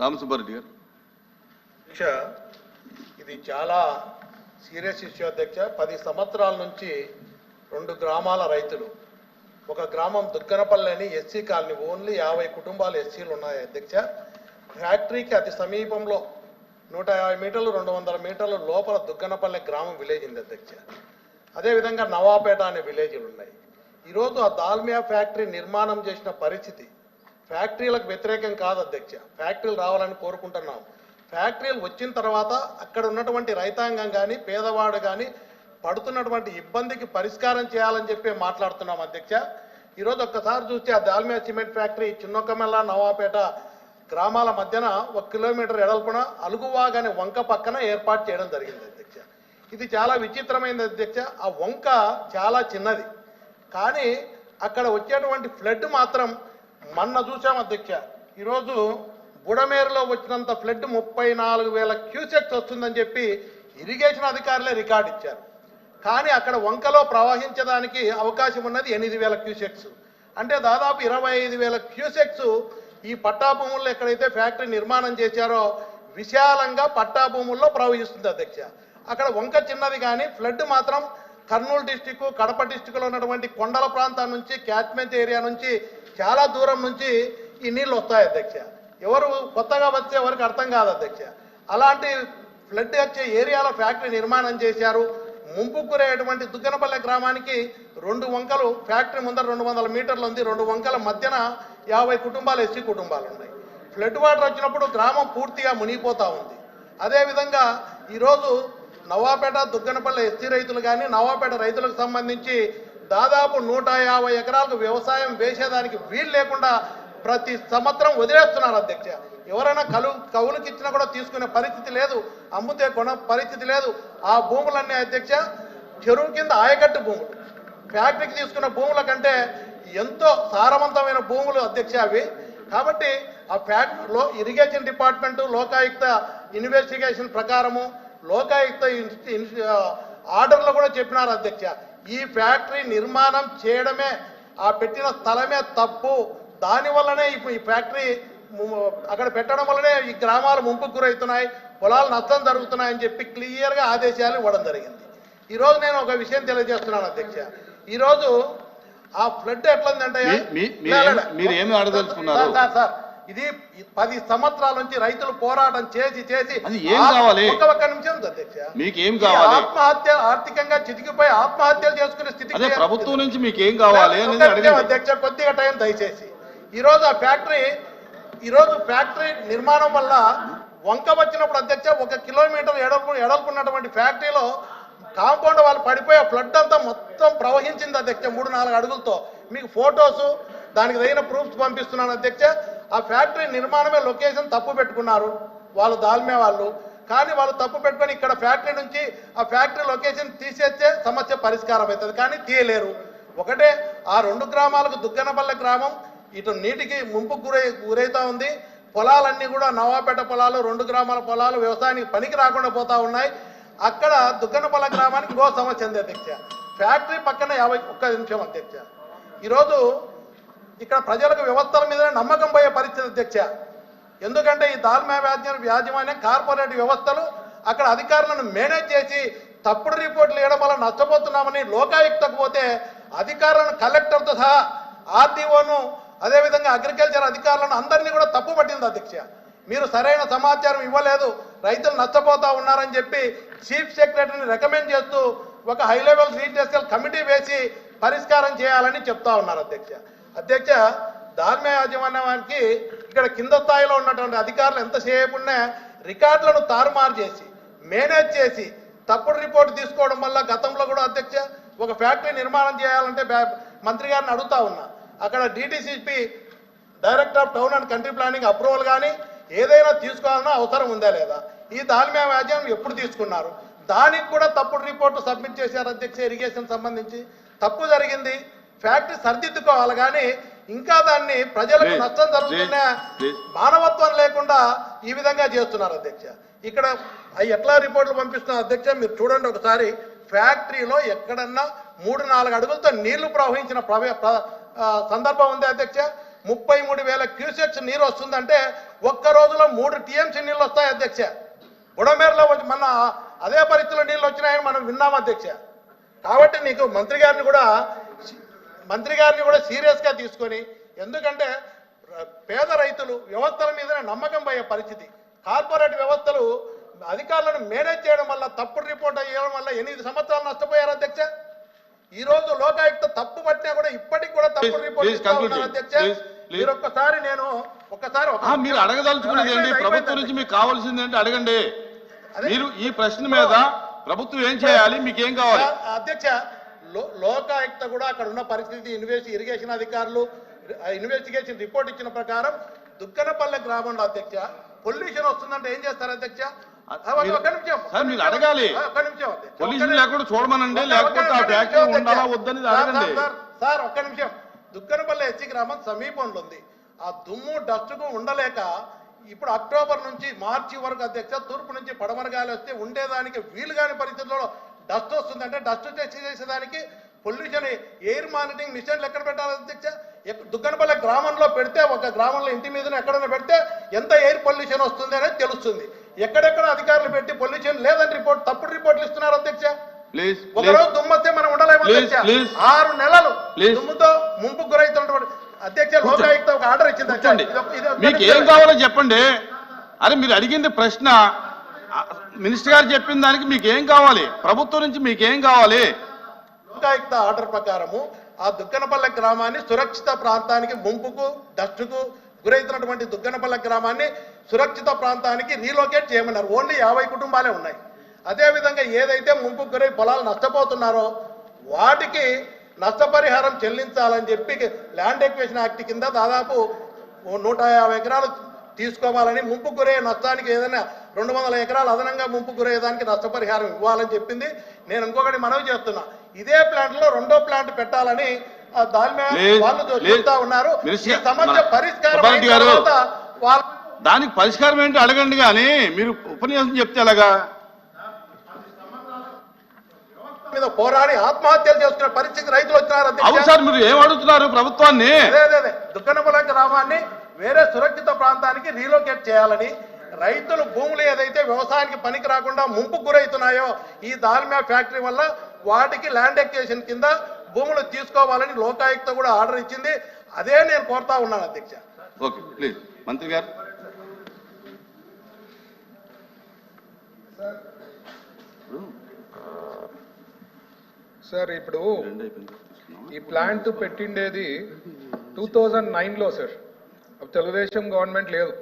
రామసుబ్బారెడ్డి గారు అధ్యక్ష ఇది చాలా సీరియస్ ఇష్యూ అధ్యక్ష. పది సంవత్సరాల నుంచి రెండు గ్రామాల రైతులు. ఒక గ్రామం దుగ్గనపల్లి అని ఎస్సీ కాలనీ ఓన్లీ యాభై కుటుంబాలు ఎస్సీలు ఉన్నాయి అధ్యక్ష. ఫ్యాక్టరీకి అతి సమీపంలో నూట యాభై మీటర్లు రెండు వందల మీటర్లు లోపల దుగ్గనపల్లి గ్రామం విలేజ్ ఉంది అధ్యక్ష. అదేవిధంగా నవాపేట అనే విలేజ్లు ఉన్నాయి. ఈరోజు ఆ దాల్మియా ఫ్యాక్టరీ నిర్మాణం చేసిన పరిస్థితి ఫ్యాక్టరీలకు వ్యతిరేకం కాదు అధ్యక్ష. ఫ్యాక్టరీలు రావాలని కోరుకుంటున్నాం. ఫ్యాక్టరీలు వచ్చిన తర్వాత అక్కడ ఉన్నటువంటి రైతాంగం కానీ పేదవాడు కానీ పడుతున్నటువంటి ఇబ్బందికి పరిష్కారం చేయాలని చెప్పి మాట్లాడుతున్నాం అధ్యక్ష. ఈరోజు ఒక్కసారి చూస్తే ఆ దాల్మియా సిమెంట్ ఫ్యాక్టరీ చిన్నొక్కమెల్ల నవాపేట గ్రామాల మధ్యన ఒక కిలోమీటర్ ఎడల్పున అలుగువాగ్ అనే వంక పక్కన ఏర్పాటు చేయడం జరిగింది అధ్యక్ష. ఇది చాలా విచిత్రమైనది అధ్యక్ష. ఆ వంక చాలా చిన్నది. కానీ అక్కడ వచ్చేటువంటి ఫ్లడ్ మాత్రం మొన్న చూసాం అధ్యక్ష. ఈరోజు బుడమేరులో వచ్చినంత ఫ్లడ్ ముప్పై నాలుగు వేల క్యూసెక్స్ వస్తుందని చెప్పి ఇరిగేషన్ అధికారులే రికార్డు ఇచ్చారు. కానీ అక్కడ వంకలో ప్రవహించడానికి అవకాశం ఉన్నది ఎనిమిది వేల క్యూసెక్స్. అంటే దాదాపు ఇరవై ఐదు వేల క్యూసెక్స్ ఈ పట్టా భూముల్లో ఎక్కడైతే ఫ్యాక్టరీ నిర్మాణం చేశారో విశాలంగా పట్టాభూముల్లో ప్రవహిస్తుంది అధ్యక్ష. అక్కడ వంక చిన్నది కానీ ఫ్లడ్ మాత్రం కర్నూలు డిస్టిక్ కడప డిస్టిక్లో ఉన్నటువంటి కొండల ప్రాంతం నుంచి క్యాచ్మెంట్ ఏరియా నుంచి చాలా దూరం నుంచి ఈ నీళ్ళు వస్తాయి అధ్యక్ష. ఎవరు కొత్తగా వచ్చే ఎవరికి అర్థం కాదు అధ్యక్ష. అలాంటి ఫ్లడ్ వచ్చే ఏరియాలో ఫ్యాక్టరీ నిర్మాణం చేశారు. ముంపు గురయ్యేటువంటి దుగ్గనపల్లె గ్రామానికి రెండు వంకలు ఫ్యాక్టరీ ముందర రెండు వందల మీటర్లు ఉంది. రెండు వంకల మధ్యన యాభై కుటుంబాలు ఎస్సీ కుటుంబాలు ఉన్నాయి. ఫ్లడ్ వాటర్ వచ్చినప్పుడు గ్రామం పూర్తిగా మునిగిపోతూ ఉంది. అదేవిధంగా ఈరోజు నవాపేట దుగ్గనపల్లె ఎస్సీ రైతులు కానీ నవాపేట రైతులకు సంబంధించి దాదాపు నూట యాభై ఎకరాలకు వ్యవసాయం వేసేదానికి వీలు లేకుండా ప్రతి సంవత్సరం వదిలేస్తున్నారు అధ్యక్ష. ఎవరైనా కలు కవులకు ఇచ్చినా కూడా తీసుకునే పరిస్థితి లేదు అమ్ముతే కొన పరిస్థితి లేదు. ఆ భూములన్నీ అధ్యక్ష చెరువు కింద ఆయకట్టు భూములు. ఫ్యాక్టరీకి తీసుకున్న భూముల కంటే ఎంతో సారవంతమైన భూములు అధ్యక్ష అవి. కాబట్టి ఆ ఫ్యాక్టరీలో ఇరిగేషన్ డిపార్ట్మెంటు లోకాయుక్త ఇన్వెస్టిగేషన్ ప్రకారము లోకాయుక్త ఇన్- ఆర్డర్లు ఆర్డర్లో కూడా చెప్పినారు అధ్యక్ష. ఈ ఫ్యాక్టరీ నిర్మాణం చేయడమే ఆ పెట్టిన స్థలమే తప్పు. దానివల్లనే ఇప్పుడు ఈ ఫ్యాక్టరీ అక్కడ పెట్టడం వల్లనే ఈ గ్రామాలు ముంపుకు గురవుతున్నాయి పొలాలు నష్టం జరుగుతున్నాయని చెప్పి క్లియర్గా ఆదేశాలు ఇవ్వడం జరిగింది. ఈరోజు నేను ఒక విషయం తెలియజేస్తున్నాను అధ్యక్ష. ఈరోజు ఆ ఫ్లడ్ ఎట్లందంటే మీరు ఏమి? Sir, sir, sir. ఇది ఈ పది సంవత్సరాల నుంచి రైతులు పోరాటం చేసి చేసి ఏం కావాలి? ఒక్క నిమిషం అధ్యక్ష. మీకు ఏం ఈ కావాలి ఆత్మహత్య ఆర్థికంగా చితికిపోయి ఆత్మహత్యలు చేసుకునే చేరుకుంది. ప్రభుత్వం నుంచి మీకు ఏం కావాలి అధ్యక్ష కొద్దిగా టైం దయచేసి. ఈరోజు ఆ ఫ్యాక్టరీ ఈరోజు ఫ్యాక్టరీ నిర్మాణం వల్ల వంక వచ్చినప్పుడు అధ్యక్ష ఒక కిలోమీటర్ ఎడల్పు ఎడల్పున్నటువంటి ఫ్యాక్టరీలో కాంపౌండ్ వాళ్ళు పడిపోయి ఫ్లడ్ అంతా మొత్తం ప్రవహించింది అధ్యక్ష మూడు నాలుగు అడుగులతో. మీకు ఫొటోస్ దానికి తగిన ప్రూఫ్స్ పంపిస్తున్నాను అధ్యక్ష. ఆ ఫ్యాక్టరీ నిర్మాణమే లొకేషన్ తప్పు పెట్టుకున్నారు. వాళ్ళు దాల్మే వాళ్ళు కానీ వాళ్ళు తప్పు పెట్టుకొని ఇక్కడ ఫ్యాక్టరీ నుంచి ఆ ఫ్యాక్టరీ లొకేషన్ తీసేస్తే సమస్య పరిష్కారం అవుతుంది. కానీ తీయలేరు. ఒకటే ఆ రెండు గ్రామాలకు దుగ్గనపల్లె గ్రామం ఇటు నీటికి ముంపు గురై గురైతా ఉంది. పొలాలన్నీ కూడా నవాపేట పొలాలు రెండు గ్రామాల పొలాలు వ్యవసాయానికి పనికి రాకుండా పోతా ఉన్నాయి. అక్కడ దుగ్గనపల్లె గ్రామానికి ఇంకో సమస్య ఉంది అధ్యక్ష. ఫ్యాక్టరీ పక్కన యాభై ఒక్క నిమిషం అధ్యక్ష. ఈరోజు ఇక్కడ ప్రజలకు వ్యవస్థల మీద నమ్మకం పోయే పరిస్థితి అధ్యక్ష ఎందుకంటే ఈ దాల్మా వ్యాజ్య యాజమాన్యం కార్పొరేట్ వ్యవస్థలు అక్కడ అధికారులను మేనేజ్ చేసి తప్పుడు రిపోర్ట్లు ఇవ్వడం వల్ల నష్టపోతున్నామని లోకాయుక్తకు పోతే అధికారులను కలెక్టర్తో సహా ఆర్డీఓను అదేవిధంగా అగ్రికల్చర్ అధికారులను అందరినీ కూడా తప్పు పట్టింది అధ్యక్ష. మీరు సరైన సమాచారం ఇవ్వలేదు రైతులు నష్టపోతా ఉన్నారని చెప్పి చీఫ్ సెక్రటరీని రికమెండ్ చేస్తూ ఒక హై లెవెల్ రీటెస్టల్ కమిటీ వేసి పరిష్కారం చేయాలని చెప్తా ఉన్నారు అధ్యక్ష. అధ్యక్ష ధార్మిక యాజమాన్యానికి ఇక్కడ కింద స్థాయిలో ఉన్నటువంటి అధికారులు ఎంతసేపు ఉన్నా రికార్డులను తారుమారు చేసి మేనేజ్ చేసి తప్పుడు రిపోర్ట్ తీసుకోవడం వల్ల గతంలో కూడా అధ్యక్ష ఒక ఫ్యాక్టరీ నిర్మాణం చేయాలంటే మంత్రి గారిని అడుగుతా ఉన్నా. అక్కడ DTCP director of town and country planning approval కానీ ఏదైనా తీసుకోవాలన్నా అవసరం ఉందా లేదా? ఈ దాల్మే వ్యాజ్యం ఎప్పుడు తీసుకున్నారు? దానికి కూడా తప్పుడు రిపోర్టు సబ్మిట్ చేశారు అధ్యక్ష ఇరిగేషన్ సంబంధించి. తప్పు జరిగింది. ఫ్యాక్టరీ సరిదిద్దుకోవాలి కానీ ఇంకా దాన్ని ప్రజలకు నష్టం జరుగుతున్నా. మానవత్వం లేకుండా ఈ విధంగా చేస్తున్నారు అధ్యక్ష. ఇక్కడ ఎట్లా రిపోర్ట్లు పంపిస్తున్నారు అధ్యక్ష? మీరు చూడండి ఒకసారి. ఫ్యాక్టరీలో ఎక్కడన్నా మూడు నాలుగు అడుగులతో నీళ్ళు ప్రవహించిన సందర్భం ఉంది అధ్యక్ష. ముప్పై మూడు వేల క్యూసెక్స్ నీరు వస్తుందంటే ఒక్క రోజులో మూడు టీఎంసీ నీళ్ళు వస్తాయి అధ్యక్ష. బుడమేరలో వచ్చి మన అదే పరిస్థితిలో నీళ్ళు వచ్చినాయని మనం విన్నాం అధ్యక్ష. కాబట్టి నీకు మంత్రి గారిని కూడా మంత్రి గారిని కూడా సీరియస్గా తీసుకొని ఎందుకంటే పేద రైతులు వ్యవస్థల మీద నమ్మకం పోయే పరిస్థితి కార్పొరేట్ వ్యవస్థలు అధికారులను మేనేజ్ చేయడం వల్ల తప్పుడు రిపోర్ట్ అయ్యడం వల్ల ఎనిమిది సంవత్సరాలు నష్టపోయారు అధ్యక్ష ఈ రోజు లోకాయుక్త తప్పు పట్టినా కూడా ఇప్పటికి కూడా తప్పుడు రిపోర్ట్. అధ్యక్ష. మీరు ఒక్కసారి నేను ఒక్కసారి మీరు అడగదలుచుకున్నది అయిపోయింది, ప్రభుత్వం. నుంచి మీకు కావాల్సింది ఏంటి అడగండి. మీరు ఈ ప్రశ్న మీద ప్రభుత్వం ఏం చేయాలి మీకు ఏం కావాలి అధ్యక్ష లోకాయుక్త కూడా అక్కడ ఉన్న పరిస్థితి ఇన్వెస్ట్ ఇరిగేషన్ అధికారులు ఇన్వెస్టిగేషన్ రిపోర్ట్ ఇచ్చిన ప్రకారం దుక్కనపల్లె గ్రామంలో అధ్యక్ష పొల్యూషన్ వస్తుందంటే ఏం చేస్తారు అధ్యక్ష? అడగాలి. పొల్యూషన్ లేకుండా చూడమనండి లేకపోతే ఉండాలా. వద్దని సార్, ఒక్క నిమిషం. దుక్కనపల్లి ఎస్సీ గ్రామం సమీపంలో ఉంది. ఆ దుమ్ము డస్ట్కు ఉండలేక ఇప్పుడు అక్టోబర్ నుంచి మార్చి వరకు అధ్యక్ష తూర్పు నుంచి పడమర గాలి వస్తే ఉండేదానికి వీలు కాని పరిస్థితుల్లో డస్ట్ వస్తుంది అంటే డస్ట్ టెస్ట్ చేసేదానికి పొల్యూషన్ ఎయిర్ మానిటరింగ్ మిషన్లు ఎక్కడ పెట్టాలి అధ్యక్ష దుగ్గనపల్లి గ్రామంలో పెడితే ఒక గ్రామంలో ఇంటి మీద ఎక్కడైనా పెడితే ఎంత ఎయిర్ పొల్యూషన్ వస్తుంది అనేది తెలుస్తుంది. ఎక్కడెక్కడ అధికారులు పెట్టి పొల్యూషన్ లేదని రిపోర్ట్ తప్పుడు రిపోర్ట్లు ఇస్తున్నారు అధ్యక్ష ఒకరోజు దుమ్మొస్తే మనం ఉండలేము. ఆరు నెలలు. దుమ్ముతో ముంపు గురైతున్నటువంటి అధ్యక్ష లోకాయుక్త ఒక ఆర్డర్ ఇచ్చింది. మీకు ఏం కావాలో చెప్పండి. అరే మీరు అడిగింది ప్రశ్న. మినిస్టర్ గారు చెప్పిన దానికి మీకు ఏం కావాలి? ప్రభుత్వం నుంచి మీకు ఏం కావాలి? లోకాయుక్త ఆర్డర్ ప్రకారము ఆ దుగ్గనపల్లె గ్రామాన్ని సురక్షిత ప్రాంతానికి ముంపుకు డస్టుకు గురైతున్నటువంటి దుగ్గనపల్లె గ్రామాన్ని సురక్షిత ప్రాంతానికి రీలోకేట్ చేయమన్నారు. ఓన్లీ యాభై కుటుంబాలే ఉన్నాయి. అదేవిధంగా ఏదైతే ముంపుకు గురై పొలాలు నష్టపోతున్నారో వాటికి నష్టపరిహారం చెల్లించాలని చెప్పి ల్యాండ్ ఎక్వేషన్ యాక్ట్ కింద దాదాపు నూట యాభై ఎకరాలు తీసుకోవాలని ముంపు గురే నష్టానికి ఏదైనా రెండు వందల ఎకరాలు అదనంగా ముంపు గురయ్యేదానికి నష్టపరిహారం ఇవ్వాలని చెప్పింది. నేను ఇంకొకటి మనవి చేస్తున్నా. ఇదే ప్లాంట్లో రెండో ప్లాంట్ పెట్టాలని వాళ్ళు ఉన్నారు. ఈ సమస్య పరిష్కారం. తర్వాత వాళ్ళ దానికి పరిష్కారం ఏంటో అడగండి కానీ మీరు ఉపన్యాసం చెప్తే ఎలాగా? మీద పోరాడి ఆత్మహత్యలు చేసుకునే పరిస్థితి రైతులు వచ్చినారు అవును. సార్ మీరు ఏం అడుగుతున్నారు ప్రభుత్వాన్ని? అదే అదే గ్రామాన్ని వేరే సురక్షిత ప్రాంతానికి రీలోకేట్ చేయాలని రైతులు భూములు ఏదైతే వ్యవసాయానికి పనికి రాకుండా ముంపు గురవుతున్నాయో ఈ దాల్మియా ఫ్యాక్టరీ వల్ల వాటికి ల్యాండ్ ఎక్వేషన్ కింద భూములు తీసుకోవాలని లోకాయుక్త కూడా ఆర్డర్ ఇచ్చింది. అదే నేను కోరుతా ఉన్నాను అధ్యక్ష. Okay please. మంత్రి గారు. సార్ ఇప్పుడు. ఈ ప్లాంట్ పెట్టిండేది టూ థౌజండ్ నైన్లో సార్. తెలుగుదేశం గవర్నమెంట్ లేదు.